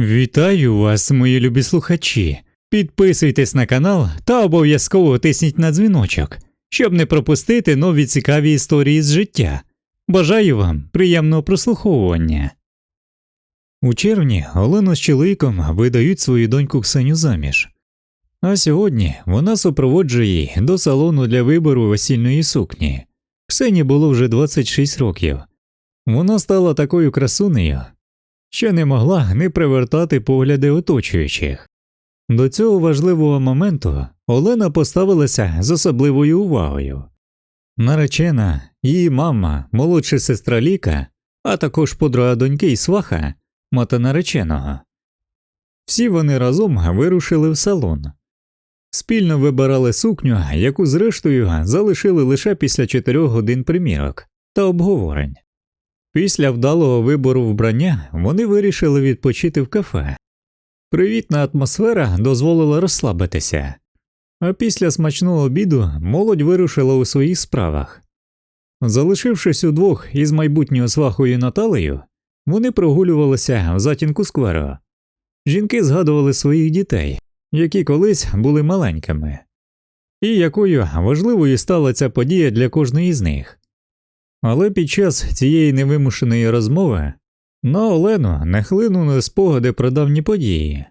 Вітаю вас, мої любі слухачі. Підписуйтесь на канал та обов'язково тисніть на дзвіночок, щоб не пропустити нові цікаві історії з життя. Бажаю вам приємного прослуховування. У червні Олена з чоловіком видають свою доньку Ксеню заміж. А сьогодні вона супроводжує її до салону для вибору весільної сукні. Ксені було вже 26 років. Вона стала такою красунею, що не могла не привертати погляди оточуючих. До цього важливого моменту Олена поставилася з особливою увагою. Наречена, її мама, молодша сестра Ліка, а також подруга доньки і сваха, мати нареченого. Всі вони разом вирушили в салон. Спільно вибирали сукню, яку зрештою залишили лише після чотирьох годин примірок та обговорень. Після вдалого вибору вбрання вони вирішили відпочити в кафе. Привітна атмосфера дозволила розслабитися, а після смачного обіду молодь вирушила у своїх справах. Залишившись удвох із майбутньою свахою Наталею, вони прогулювалися в затінку скверу. Жінки згадували своїх дітей, які колись були маленькими, і якою важливою стала ця подія для кожної з них. Але під час цієї невимушеної розмови на Олену нахлинули спогади про давні події.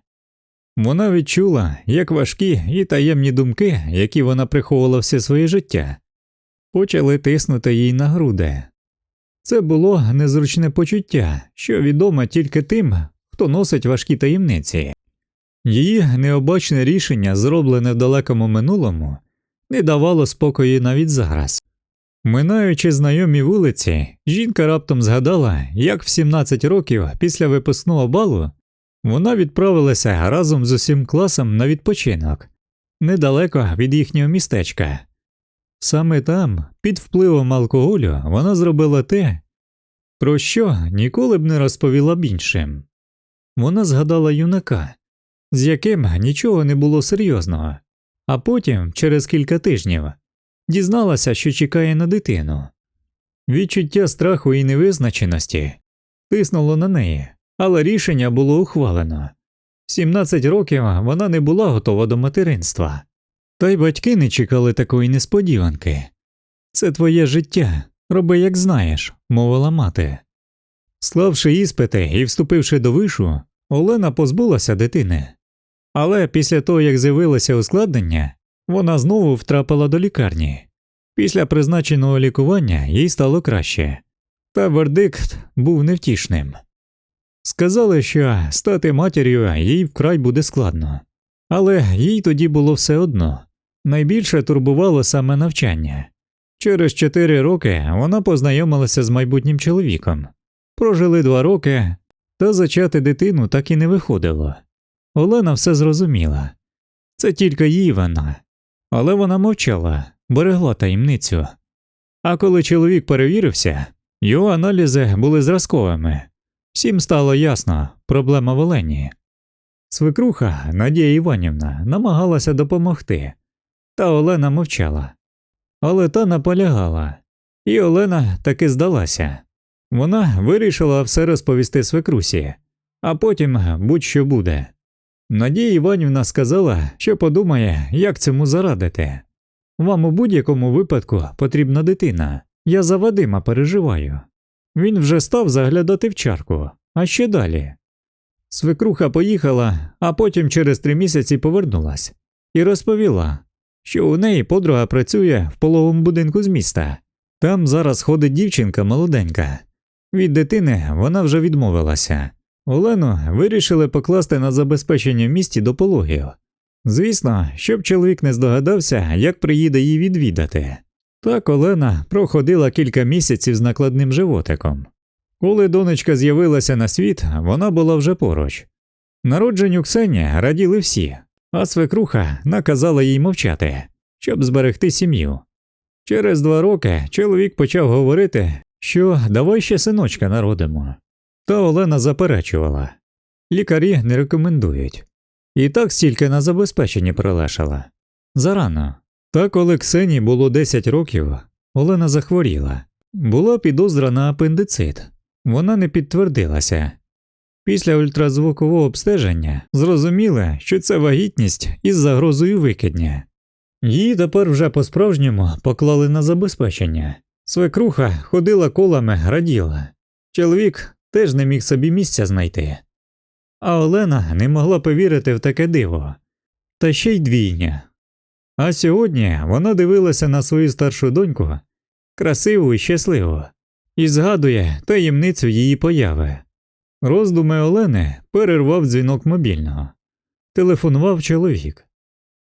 Вона відчула, як важкі і таємні думки, які вона приховувала все своє життя, почали тиснути їй на груди. Це було незручне почуття, що відоме тільки тим, хто носить важкі таємниці. Її необачне рішення, зроблене в далекому минулому, не давало спокою навіть зараз. Минаючи знайомі вулиці, жінка раптом згадала, як в 17 років після випускного балу вона відправилася разом з усім класом на відпочинок недалеко від їхнього містечка. Саме там, під впливом алкоголю, вона зробила те, про що ніколи б не розповіла б іншим. Вона згадала юнака, з яким нічого не було серйозного, а потім, через кілька тижнів, дізналася, що чекає на дитину. Відчуття страху і невизначеності тиснуло на неї, але рішення було ухвалено. В 17 років вона не була готова до материнства, та й батьки не чекали такої несподіванки. Це твоє життя, роби як знаєш, мовила мати. Склавши іспити і вступивши до вишу, Олена позбулася дитини. Але після того, як з'явилося ускладнення, вона знову втрапила до лікарні. Після призначеного лікування їй стало краще, та вердикт був невтішним. Сказали, що стати матір'ю їй вкрай буде складно, але їй тоді було все одно найбільше турбувало саме навчання. Через чотири роки вона познайомилася з майбутнім чоловіком, прожили два роки, та зачати дитину так і не виходило. Олена все зрозуміла це тільки її вина, але вона мовчала, берегла таємницю. А коли чоловік перевірився, його аналізи були зразковими. Всім стало ясно проблема в Олені. Свекруха Надія Іванівна намагалася допомогти, та Олена мовчала. Але та наполягала, і Олена таки здалася. Вона вирішила все розповісти свекрусі, а потім будь-що буде. Надія Іванівна сказала, що подумає, як цьому зарадити. Вам у будь-якому випадку потрібна дитина. Я за Вадима переживаю. Він вже став заглядати в чарку, а ще далі. Свекруха поїхала, а потім через три місяці повернулась і розповіла, що у неї подруга працює в половому будинку з міста. Там зараз ходить дівчинка молоденька. Від дитини вона вже відмовилася. Олену вирішили покласти на забезпечення в місті до пологів. Звісно, щоб чоловік не здогадався, як приїде її відвідати. Так Олена проходила кілька місяців з накладним животиком. Коли донечка з'явилася на світ, вона була вже поруч. Народженню Ксені раділи всі, а свекруха наказала їй мовчати, щоб зберегти сім'ю. Через два роки чоловік почав говорити, що давай ще синочка народимо. Та Олена заперечувала лікарі не рекомендують. І так стільки на забезпеченні прилешала. Зарано. Та коли Ксені було 10 років, Олена захворіла. Була підозра на апендицит. Вона не підтвердилася. Після ультразвукового обстеження зрозуміли, що це вагітність із загрозою викидня. Її тепер вже по-справжньому поклали на забезпечення. Свекруха ходила колами, раділа. Чоловік теж не міг собі місця знайти. А Олена не могла повірити в таке диво. Та ще й двійня. А сьогодні вона дивилася на свою старшу доньку, красиву і щасливу, і згадує таємницю її появи. Роздуми Олени перервав дзвінок мобільного. Телефонував чоловік.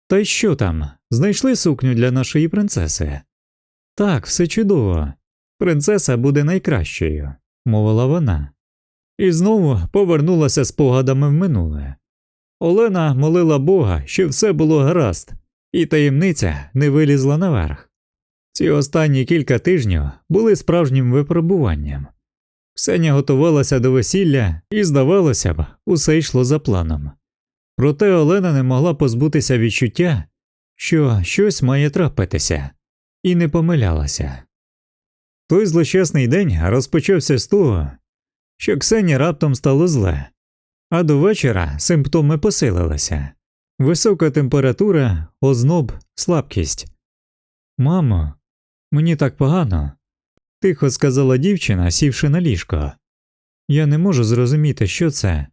Та й що там? Знайшли сукню для нашої принцеси? Так, все чудово. Принцеса буде найкращою, мовила вона. І знову повернулася спогадами в минуле. Олена молила Бога, щоб все було гаразд, і таємниця не вилізла наверх. Ці останні кілька тижнів були справжнім випробуванням. Ксеня готувалася до весілля, і, здавалося б, усе йшло за планом. Проте Олена не могла позбутися відчуття, що щось має трапитися, і не помилялася. Той злощасний день розпочався з того, що Ксені раптом стало зле, а до вечора симптоми посилилися висока температура, озноб, слабкість. Мамо, мені так погано, тихо сказала дівчина, сівши на ліжко. Я не можу зрозуміти, що це.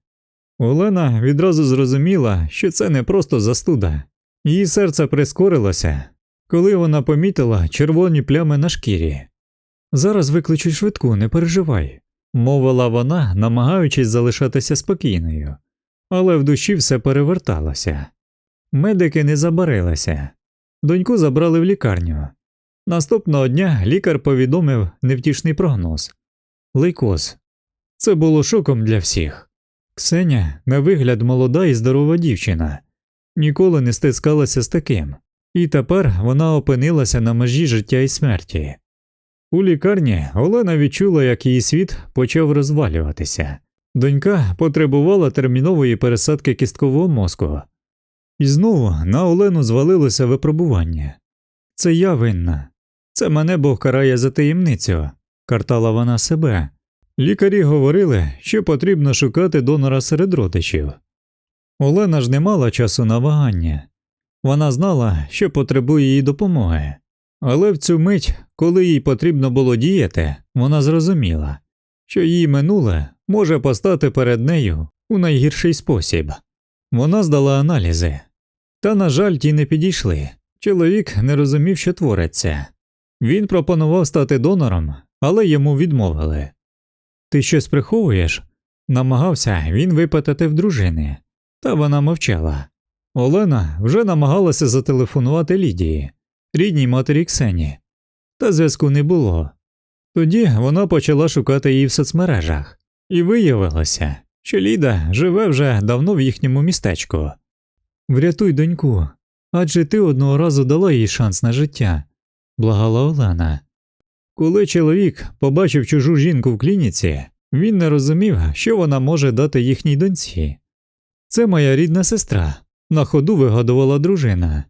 Олена відразу зрозуміла, що це не просто застуда, її серце прискорилося, коли вона помітила червоні плями на шкірі. Зараз викличу швидку, не переживай, мовила вона, намагаючись залишатися спокійною, але в душі все переверталося. Медики не забарилися. Доньку забрали в лікарню. Наступного дня лікар повідомив невтішний прогноз лейкоз. Це було шоком для всіх. Ксеня, на вигляд, молода і здорова дівчина, ніколи не стискалася з таким, і тепер вона опинилася на межі життя і смерті. У лікарні Олена відчула, як її світ почав розвалюватися. Донька потребувала термінової пересадки кісткового мозку. І знову на Олену звалилося випробування. Це я винна, це мене Бог карає за таємницю, картала вона себе. Лікарі говорили, що потрібно шукати донора серед родичів. Олена ж не мала часу на вагання. Вона знала, що потребує її допомоги, але в цю мить, коли їй потрібно було діяти, вона зрозуміла, що її минуле може постати перед нею у найгірший спосіб. Вона здала аналізи, та, на жаль, ті не підійшли. Чоловік не розумів, що твориться. Він пропонував стати донором, але йому відмовили. Ти щось приховуєш? Намагався він випитати в дружини, та вона мовчала. Олена вже намагалася зателефонувати Лідії, рідній матері Ксені, та зв'язку не було. Тоді вона почала шукати її в соцмережах, і виявилося, що Ліда живе вже давно в їхньому містечку. Врятуй доньку, адже ти одного разу дала їй шанс на життя, благала Олена. Коли чоловік побачив чужу жінку в клініці, він не розумів, що вона може дати їхній доньці. Це моя рідна сестра, на ходу вигадувала дружина.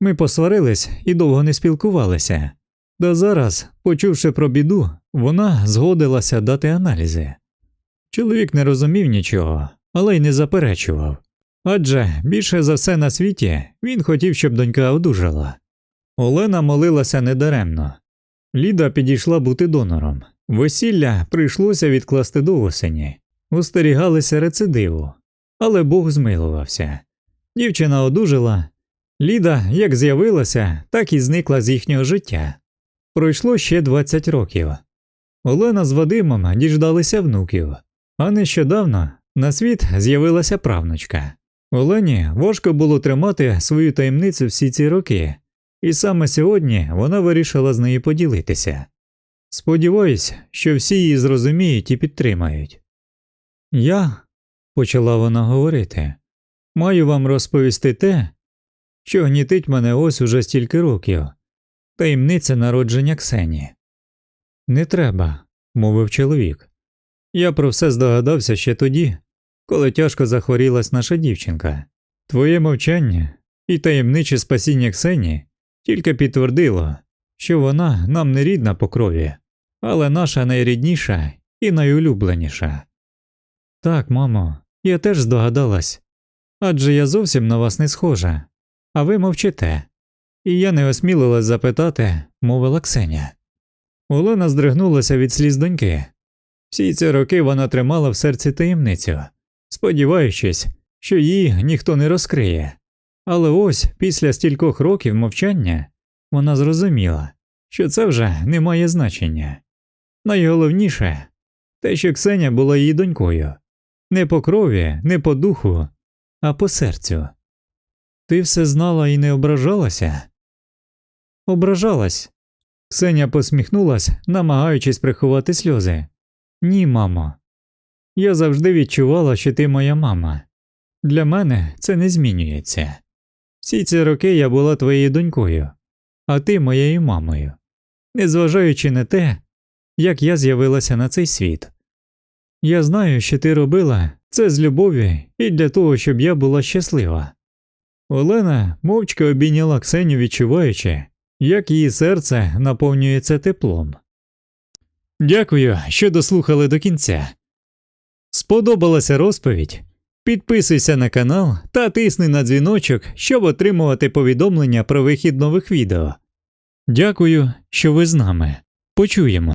Ми посварились і довго не спілкувалися. Та зараз, почувши про біду, вона згодилася дати аналізи. Чоловік не розумів нічого, але й не заперечував. Адже більше за все на світі він хотів, щоб донька одужала. Олена молилася недаремно. Ліда підійшла бути донором. Весілля прийшлося відкласти до осені, остерігалися рецидиву, але Бог змилувався. Дівчина одужала. Ліда як з'явилася, так і зникла з їхнього життя. Пройшло ще 20 років. Олена з Вадимом діждалися внуків, а нещодавно на світ з'явилася правнучка. Олені важко було тримати свою таємницю всі ці роки, і саме сьогодні вона вирішила з нею поділитися. Сподіваюсь, що всі її зрозуміють і підтримають. Я, почала вона говорити, маю вам розповісти те, що гнітить мене ось уже стільки років, таємниця народження Ксені. Не треба, мовив чоловік. Я про все здогадався ще тоді, коли тяжко захворілась наша дівчинка. Твоє мовчання і таємниче спасіння Ксені тільки підтвердило, що вона нам не рідна по крові, але наша найрідніша і найулюбленіша. Так, мамо, я теж здогадалась. Адже я зовсім на вас не схожа, а ви мовчите. І я не осмілилась запитати, мовила Ксеня. Олена здригнулася від сліз доньки. Всі ці роки вона тримала в серці таємницю, сподіваючись, що її ніхто не розкриє. Але ось після стількох років мовчання вона зрозуміла, що це вже не має значення. Найголовніше те, що Ксеня була її донькою не по крові, не по духу, а по серцю. Ти все знала і не ображалася? Ображалась. Ксеня посміхнулась, намагаючись приховати сльози. Ні, мамо. Я завжди відчувала, що ти моя мама. Для мене це не змінюється. Всі ці роки я була твоєю донькою, а ти моєю мамою, незважаючи на те, як я з'явилася на цей світ. Я знаю, що ти робила це з любові і для того, щоб я була щаслива. Олена мовчки обійняла Ксеню, відчуваючи, як її серце наповнюється теплом. Дякую, що дослухали до кінця. Сподобалася розповідь? Підписуйся на канал та тисни на дзвіночок, щоб отримувати повідомлення про вихід нових відео. Дякую, що ви з нами. Почуємо.